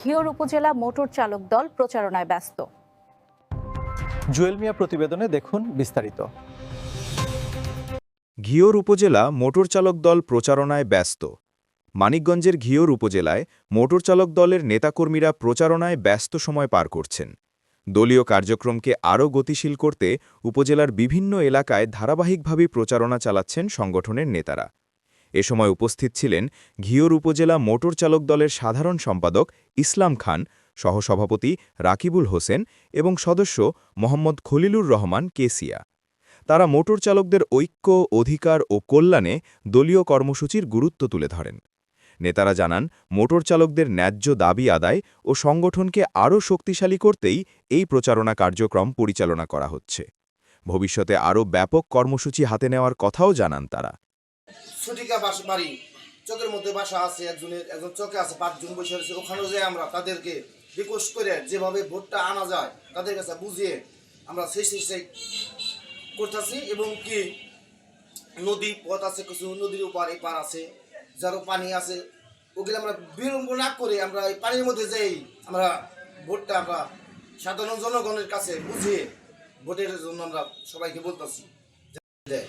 ঘিওর উপজেলা মোটর চালক দল প্রচারণায় ব্যস্ত। জুয়েল মিয়া প্রতিবেদনে দেখুন বিস্তারিত। ঘিওর উপজেলা মোটর চালক দল প্রচারণায় ব্যস্ত। মানিকগঞ্জের ঘিওর উপজেলায় মোটর চালক দলের নেতাকর্মীরা প্রচারণায় ব্যস্ত সময় পার করছেন। দলীয় কার্যক্রমকে আরও গতিশীল করতে উপজেলার বিভিন্ন এলাকায় ধারাবাহিকভাবে প্রচারণা চালাচ্ছেন সংগঠনের নেতারা। এ সময় উপস্থিত ছিলেন ঘিওর উপজেলা মোটর চালক দলের সাধারণ সম্পাদক ইসলাম খান, সহসভাপতি রাকিবুল হোসেন এবং সদস্য মোহাম্মদ খলিলুর রহমান কেসিয়া। তারা মোটর চালকদের ঐক্য, অধিকার ও কল্যাণে দলীয় কর্মসূচির গুরুত্ব তুলে ধরেন। নেতারা জানান, মোটর চালকদের ন্যায্য দাবি আদায় ও সংগঠনকে আরও শক্তিশালী করতেই এই প্রচারণা কার্যক্রম পরিচালনা করা হচ্ছে। ভবিষ্যতে আরও ব্যাপক কর্মসূচি হাতে নেওয়ার কথাও জানান তারা। ছুটিকা বাস বাড়ি চোখের মধ্যে বাসা আছে, একজনের একজন চোখে আছে, পাঁচজন বসে রয়েছে। ওখানেও যাই আমরা তাদেরকে রিকোয়েস্ট করে যেভাবে ভোটটা আনা যায়, তাদের কাছে বুঝিয়ে আমরা সেই সেই করতেছি। এবং কি নদী পথ আছে, কিছু নদীর উপর এই পার আছে, যারও পানি আছে। ওগুলো আমরা বিলম্ব না করে আমরা এই পানির মধ্যে যাই আমরা ভোটটা আমরা সাধারণ জনগণের কাছে বুঝিয়ে ভোটের জন্য আমরা সবাইকে বলতেছি। দেয়